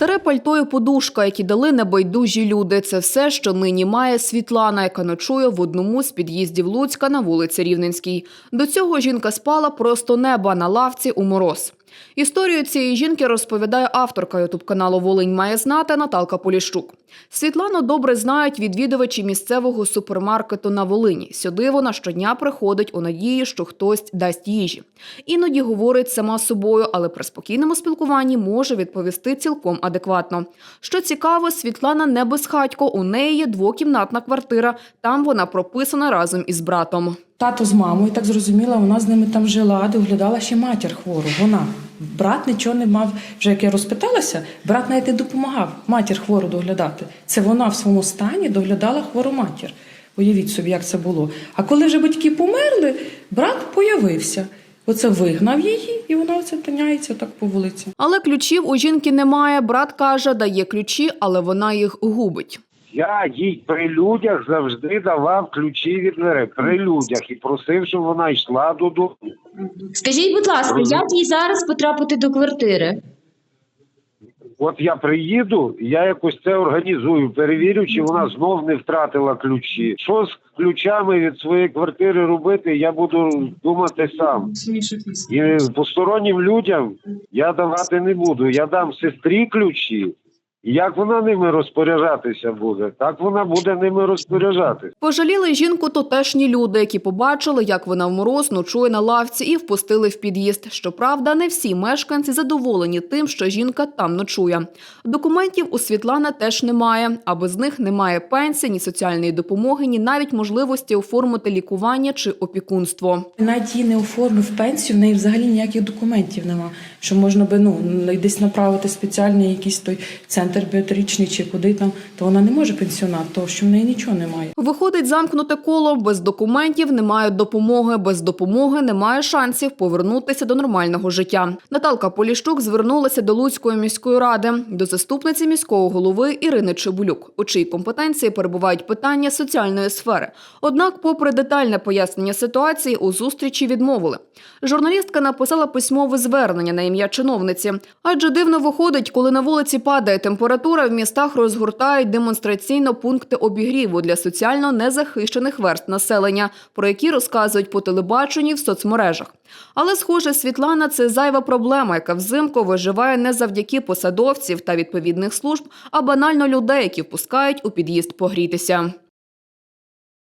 Старе пальто і подушка, які дали небайдужі люди. Це все, що нині має Світлана, яка ночує в одному з під'їздів Луцька на вулиці Рівненській. До цього жінка спала просто неба на лавці у мороз. Історію цієї жінки розповідає авторка ютуб-каналу Волинь має знати Наталка Поліщук. Світлану добре знають відвідувачі місцевого супермаркету на Волині. Сюди вона щодня приходить у надії, що хтось дасть їжі. Іноді говорить сама собою, але при спокійному спілкуванні може відповісти цілком адекватно. Що цікаво, Світлана не безхатько, у неї є двокімнатна квартира. Там вона прописана разом із братом. Тато з мамою, так зрозуміла, вона з ними там жила, доглядала ще матір хвору. Вона. Брат нічого не мав. Вже як я розпиталася, брат навіть не допомагав матір хвору доглядати. Це вона в своєму стані доглядала хвору матір. Уявіть собі, як це було. А коли вже батьки померли, брат появився. Оце вигнав її, і вона оце тиняється так по вулиці. Але ключів у жінки немає. Брат каже, дає ключі, але вона їх губить. Я їй при людях завжди давав ключі від дверей при людях і просив, щоб вона йшла додому. Скажіть, будь ласка, як їй зараз потрапити до квартири? От я приїду, я якось це організую, перевірю, чи вона знов не втратила ключі. Що з ключами від своєї квартири робити, я буду думати сам. І постороннім людям я давати не буду. Я дам сестрі ключі. Як вона ними розпоряджатися буде, так вона буде ними розпоряджатися. Пожаліли жінку тутешні люди, які побачили, як вона в мороз ночує на лавці і впустили в під'їзд. Щоправда, не всі мешканці задоволені тим, що жінка там ночує. Документів у Світлана теж немає, а без них немає пенсії, ні соціальної допомоги, ні навіть можливості оформити лікування чи опікунство. Навіть її не оформив пенсію, в неї взагалі ніяких документів нема. Що можна би ну десь направити спеціальний якийсь той центр біотричний чи куди там, то вона не може пенсіонат, тому що в неї нічого немає. Виходить замкнуте коло. Без документів немає допомоги. Без допомоги немає шансів повернутися до нормального життя. Наталка Поліщук звернулася до Луцької міської ради, до заступниці міського голови Ірини Чебулюк, у чиїй компетенції перебувають питання соціальної сфери. Однак, попри детальне пояснення ситуації, у зустрічі відмовили. Журналістка написала письмове звернення на ім'я чиновниці. Адже дивно виходить, коли на вулиці падає температура, в містах розгортають демонстраційно пункти обігріву для соціально незахищених верст населення, про які розказують по телебаченні в соцмережах. Але, схоже, Світлана це зайва проблема, яка взимку виживає не завдяки посадовців та відповідних служб, а банально людей, які впускають у під'їзд погрітися.